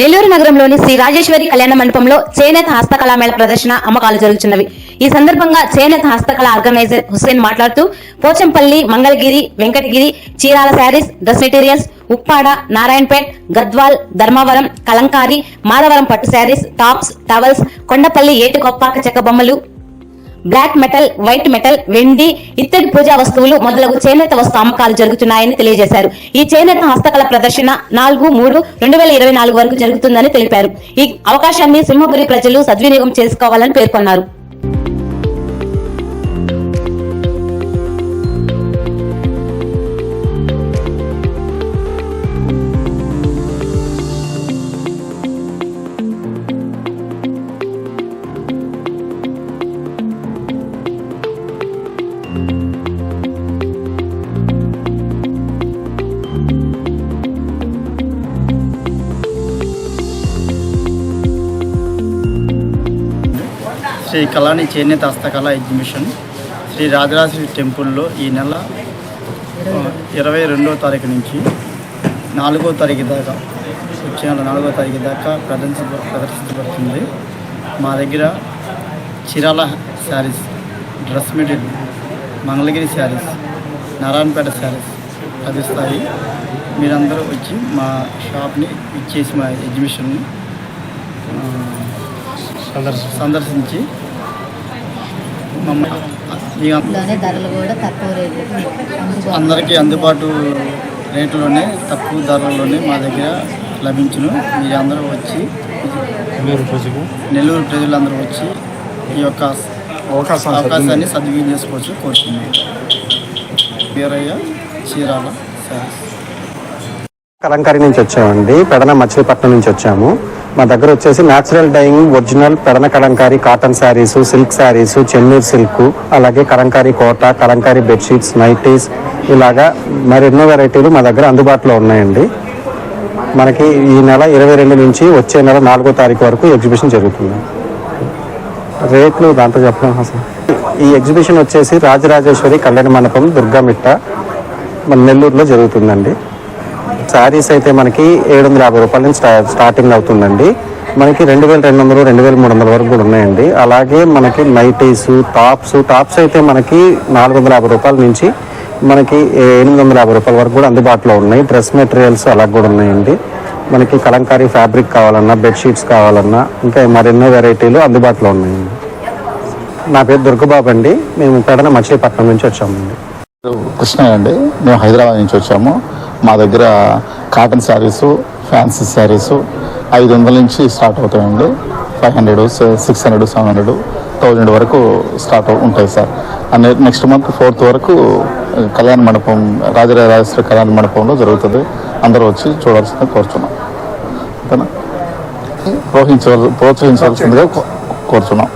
నెల్లూరు నగరంలోని శ్రీ రాజేశ్వరి కళ్యాణ మండపంలో చేనేత హస్తకళా మేళ ప్రదర్శన అమ్మకాలు జరుగుతున్నవి ఈ సందర్భంగా చేనేత హస్తకళ ఆర్గనైజర్ హుస్సేన్ మాట్లాడుతూ పోచంపల్లి మంగళగిరి వెంకటగిరి చీరాల శారీస్ డ్రెస్ మెటీరియల్స్ ఉప్పాడ నారాయణపేట్ గద్వాల్ ధర్మవరం కలంకారి మాధవరం పట్టు శారీస్ టాప్స్ టవల్స్ కొండపల్లి ఏటికొప్పాక చెక్క బొమ్మలు బ్లాక్ మెటల్ వైట్ మెటల్ వెండి ఇత్తడి పూజా వస్తువులు మొదలగు చేనేత వస్తు అమ్మకాలు జరుగుతున్నాయని తెలియజేశారు. ఈ చేనేత హస్తకళ ప్రదర్శన నాలుగు మూడు రెండు వేల ఇరవై నాలుగు వరకు జరుగుతుందని తెలిపారు. ఈ అవకాశాన్ని సింహపురి ప్రజలు సద్వినియోగం చేసుకోవాలని పేర్కొన్నారు. శ్రీ కళాని చేనేత హస్తకళ ఎగ్జిబిషన్ శ్రీ రాజరాజేశ్వరి టెంపుల్లో ఈ నెల ఇరవై రెండవ తారీఖు నుంచి నాలుగో తారీఖు దాకా వచ్చే నెల నాలుగో తారీఖు దాకా ప్రదర్శ ప్రదర్శించబడుతుంది. మా దగ్గర చిరాల శారీస్ డ్రెస్ మెటీరియల్ మంగళగిరి శారీస్ నారాయణపేట శారీస్ లభిస్తాయి. మీరందరూ వచ్చి మా షాప్ని ఇచ్చేసి మా ఎగ్జిబిషన్ని సందర్శించి మమ్మల్ని మీ అం- లోనే ధరలు కూడా తక్కువ రేట్లు అందుబాటులో అందరికీ అందుబాటు రేట్లోనే తక్కువ ధరలోనే మా దగ్గర లభించును. మీరు అందరూ వచ్చి నెల్లూరు ప్రజలు నెల్లూరు ప్రజలందరూ వచ్చి ఈ యొక్క అవకాశాన్ని అవకాశాన్ని సద్వినియోగం చేసుకోవచ్చు కోరుతున్నాను. వీరయ్య చీరాల కలంకారీ నుంచి వచ్చామండి. పెడన మచిలీపట్నం నుంచి వచ్చాము. మా దగ్గర వచ్చేసి natural dyeing original Pedana Kalamkari cotton sarees silk sarees Chennur silk అలాగే కలంకారీ కోట కలంకారీ బెడ్షీట్స్ నైటీస్ ఇలాగా మరెన్నో వెరైటీలు మా దగ్గర అందుబాటులో ఉన్నాయండి. మనకి ఈ నెల ఇరవై రెండు నుంచి వచ్చే నెల నాలుగో తారీఖు వరకు ఎగ్జిబిషన్ జరుగుతుంది. రేట్లు దాంతో చెప్పడం అసలు. ఈ ఎగ్జిబిషన్ వచ్చేసి రాజరాజేశ్వరి కళ్యాణ మండపం దుర్గామిట్ట మన నెల్లూరులో జరుగుతుందండి. శారీస్ అయితే మనకి ఏడు వందల యాభై రూపాయల నుంచి స్టార్టింగ్ అవుతుందండి. మనకి రెండు వేల రెండు వందలు రెండు వేల మూడు వందల వరకు కూడా ఉన్నాయండి. అలాగే మనకి నైటీస్ టాప్స్ టాప్స్ అయితే మనకి నాలుగు వందల యాభై రూపాయల నుంచి మనకి ఎనిమిది వందల యాభై రూపాయల వరకు కూడా అందుబాటులో ఉన్నాయి. డ్రెస్ మెటీరియల్స్ అలా కూడా ఉన్నాయండి. మనకి కలంకారీ ఫ్యాబ్రిక్ కావాలన్నా బెడ్షీట్స్ కావాలన్నా ఇంకా మరెన్నో వెరైటీలు అందుబాటులో ఉన్నాయండి. నా పేరు దుర్గబాబు అండి. మేము ఇక్కడ మచిలీపట్నం నుంచి వచ్చామండి. కృష్ణ అండి. మేము హైదరాబాద్ నుంచి వచ్చాము. మా దగ్గర కాటన్ శారీసు ఫ్యాన్సీ శారీసు ఐదు వందల నుంచి స్టార్ట్ అవుతాయండి. Five hundred six hundred seven hundred thousand వరకు స్టార్ట్ అవు- ఉంటాయి సార్. అనే నెక్స్ట్ మంత్ ఫోర్త్ వరకు కళ్యాణ మండపం రాజరాజేశ్వరి కళ్యాణ మండపంలో జరుగుతుంది. అందరూ వచ్చి చూడాల్సిందిగా కోరుచున్నాం. ఓకేనా? ప్రోత్సహించవల్ ప్రోత్సహించాల్సిందిగా కోరుచున్నాం.